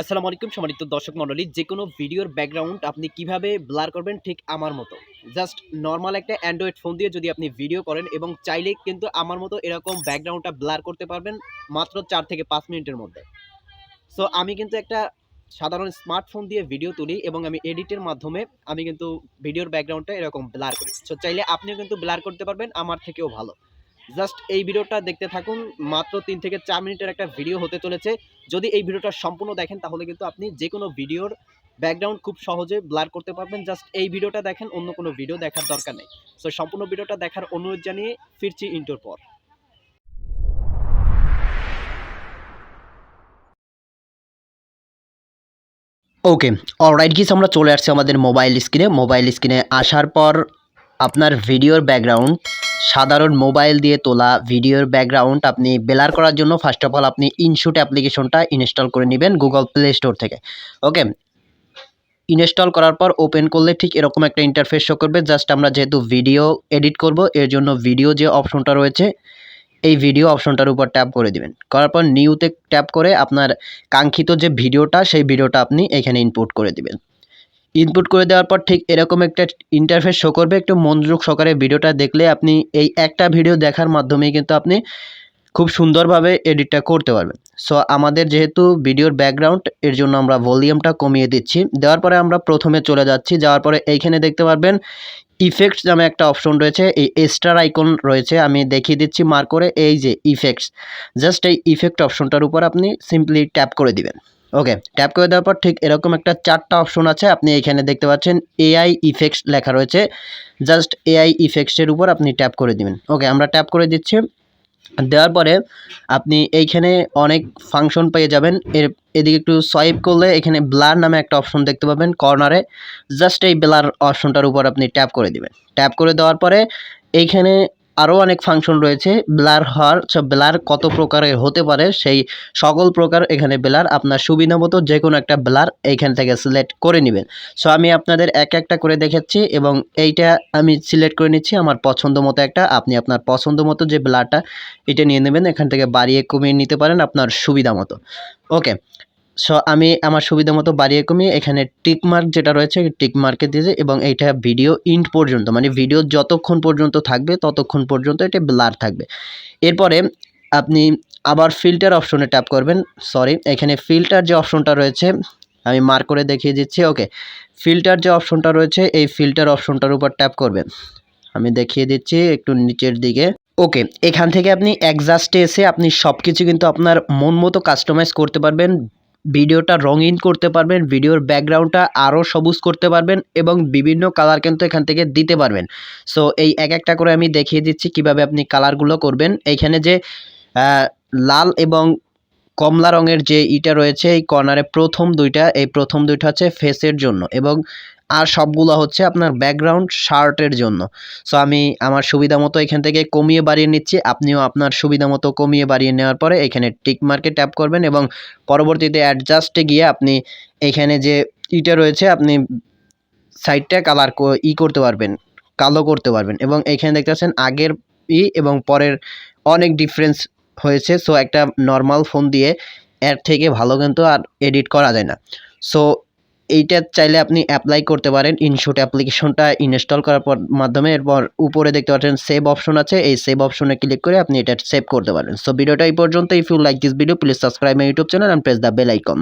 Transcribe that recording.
আসসালামু আলাইকুম সম্মানিত দর্শক মণ্ডলী যে কোনো ভিডিওর ব্যাকগ্রাউন্ড আপনি কীভাবে ব্লার করবেন ঠিক আমার মতো। জাস্ট নর্মাল একটা অ্যান্ড্রয়েড ফোন দিয়ে যদি আপনি ভিডিও করেন এবং চাইলে কিন্তু আমার মতো এরকম ব্যাকগ্রাউন্ডটা ব্লার করতে পারবেন মাত্র চার থেকে পাঁচ মিনিটের মধ্যে। সো আমি কিন্তু একটা সাধারণ স্মার্টফোন দিয়ে ভিডিও তুলি এবং আমি এডিটের মাধ্যমে আমি কিন্তু ভিডিওর ব্যাকগ্রাউন্ডটা এরকম ব্লার করি। সো চাইলে আপনিও কিন্তু ব্লার করতে পারবেন, আমার থেকেও ভালো। জাস্ট এই ভিডিওটা দেখতে থাকুন। মাত্র তিন থেকে চার মিনিটের একটা ভিডিও হতে চলেছে। যদি এই ভিডিওটা সম্পূর্ণ দেখেন, তাহলে কিন্তু আপনি যে কোনো ভিডিওর ব্যাকগ্রাউন্ড খুব সহজে ব্লার করতে পারবেন। জাস্ট এই ভিডিওটা দেখেন, অন্য কোনো ভিডিও দেখার দরকার নেই। সো সম্পূর্ণ ভিডিওটা দেখার অনুরোধ জানিয়ে ফিরছি ইন্টোর পর। ওকে অলরাইট গিস আমরা চলে আসছি আমাদের মোবাইল স্ক্রিনে মোবাইল স্ক্রিনে আসার পর আপনার ভিডিওর ব্যাকগ্রাউন্ড সাধারণ মোবাইল দিয়ে তোলা ভিডিওর ব্যাকগ্রাউন্ড আপনি বেলার করার জন্য ফার্স্ট অফ অল আপনি ইনশুট অ্যাপ্লিকেশনটা ইনস্টল করে নেবেন গুগল প্লে স্টোর থেকে। ওকে ইনস্টল করার পর ওপেন করলে ঠিক এরকম একটা ইন্টারফেস শো করবে। জাস্ট আমরা যেহেতু ভিডিও এডিট করব, এর জন্য ভিডিও যে অপশনটা রয়েছে, এই ভিডিও অপশনটার উপর ট্যাপ করে দিবেন। করার পর নিউতে ট্যাপ করে আপনার কাঙ্ক্ষিত যে ভিডিওটা সেই ভিডিওটা আপনি এখানে ইনপুট করে দিবেন। ইনপুট করে দেওয়ার পর ঠিক এরকম একটা ইন্টারফেস শো করবে। একটু মনোযোগ সহকারে ভিডিওটা দেখলে আপনি এই একটা ভিডিও দেখার মাধ্যমেই কিন্তু আপনি খুব সুন্দরভাবে এডিটটা করতে পারবেন। সো আমাদের যেহেতু ভিডিওর ব্যাকগ্রাউন্ড এর জন্য আমরা ভলিউমটা কমিয়ে দিচ্ছি। দেওয়ার পরে আমরা প্রথমে চলে যাচ্ছি। যাওয়ার পরে এইখানে দেখতে পারবেন ইফেক্টস নামে একটা অপশন রয়েছে। এই এক্সট্রার আইকন রয়েছে। আমি দেখিয়ে দিচ্ছি মার্ক করে। এই যে ইফেক্টস জাস্ট এই ইফেক্ট অপশনটার উপর আপনি সিম্পলি ট্যাপ করে দিবেন। ওকে ট্যাপ করে দেওয়ার পর ঠিক এরকম একটা চারটা অপশন আছে। আপনি এখানে দেখতে পাচ্ছেন এআই ইফেক্টস লেখা রয়েছে। জাস্ট এআই ইফেক্টসের উপর আপনি ট্যাপ করে দিবেন। ওকে আমরা ট্যাপ করে দিচ্ছি। দেওয়ার পরে আপনি এইখানে অনেক ফাংশন পেয়ে যাবেন। এর এদিকে একটু সোয়াইপ করলে এখানে ব্লার নামে একটা অপশন দেখতে পাবেন কর্নারে জাস্ট এই ব্লার অপশনটার উপর আপনি ট্যাপ করে দিবেন। ট্যাপ করে দেওয়ার পরে এইখানে আরও অনেক ফাংশন রয়েছে। ব্লার হওয়ার ব্লার কত প্রকারের হতে পারে? সেই সকল প্রকার এখানে ব্লার আপনার সুবিধা মতো যে কোনো একটা ব্লার এইখান থেকে সিলেক্ট করে নেবেন। সো আমি আপনাদের এক একটা করে দেখাচ্ছি এবং এইটা আমি সিলেক্ট করে নিচ্ছি আমার পছন্দ মতো একটা। আপনি আপনার পছন্দ মতো যে ব্লারটা এটা নিয়ে নেবেন। এখান থেকে বাড়িয়ে কমিয়ে নিতে পারেন আপনার সুবিধা মতো। ওকে সো আমি আমার সুবিধা মতো বাড়িয়ে কমিয়ে এখানে টিক মার্ক যেটা রয়েছে টিক মার্কে এবং এইটা ভিডিও ইন্ট পর্যন্ত মানে ভিডিও যতক্ষণ পর্যন্ত থাকবে, ততক্ষণ পর্যন্ত এটা ব্লার থাকবে। এরপরে আপনি আবার ফিল্টার অপশনে ট্যাপ করবেন সরি এখানে ফিল্টার যে অপশনটা রয়েছে, আমি মার্ক করে দেখিয়ে দিচ্ছি ওকে ফিল্টার যে অপশনটা রয়েছে, এই ফিল্টার অপশনটার উপর ট্যাপ করবেন। আমি দেখিয়ে দিচ্ছি একটু নিচের দিকে। ওকে এখান থেকে আপনি অ্যাডজাস্টে এসে আপনি সব কিছু কিন্তু আপনার মন মতো কাস্টমাইজ করতে পারবেন ভিডিওটা রঙিন করতে পারবেন, ভিডিওর ব্যাকগ্রাউন্ডটা আরও সবুজ করতে পারবেন এবং বিভিন্ন কালার কিন্তু এখান থেকে দিতে পারবেন। সো এই এক একটা করে আমি দেখিয়ে দিচ্ছি কীভাবে আপনি কালারগুলো করবেন। এইখানে যে লাল এবং কমলা রঙের যে ইটা রয়েছে, এই কর্নারে প্রথম দুইটা, এই প্রথম দুইটা হচ্ছে ফেসের জন্য এবং আর সবগুলো হচ্ছে আপনার ব্যাকগ্রাউন্ড শার্টের জন্য। সো আমি আমার সুবিধা মতো এখান থেকে কমিয়ে বাড়িয়ে নিচ্ছি। আপনিও আপনার সুবিধা মতো কমিয়ে বাড়িয়ে নেওয়ার পরে এখানে টিক মার্কে ট্যাপ করবেন এবং পরবর্তীতে অ্যাডজাস্টে গিয়ে আপনি এখানে যে ইটা রয়েছে, আপনি সাইডটা কালার ই করতে পারবেন, কালো করতে পারবেন এবং এখানে দেখতে পাচ্ছেন আগের ই এবং পরের অনেক ডিফারেন্স হয়েছে। সো একটা নর্মাল ফোন দিয়ে এর থেকে ভালো কিন্তু আর এডিট করা যায় না। সো এইটা চাইলে আপনি অ্যাপ্লাই করতে পারেন ইনশুট অ্যাপ্লিকেশনটা ইনস্টল করার পর মাধ্যমে। এরপর উপরে দেখতে পাচ্ছেন সেভ অপশন আছে। এই সেভ অপশনে ক্লিক করে আপনি এটা সেভ করতে পারেন। সো ভিডিওটা এই পর্যন্ত if you like this video please subscribe my YouTube channel and press the bell icon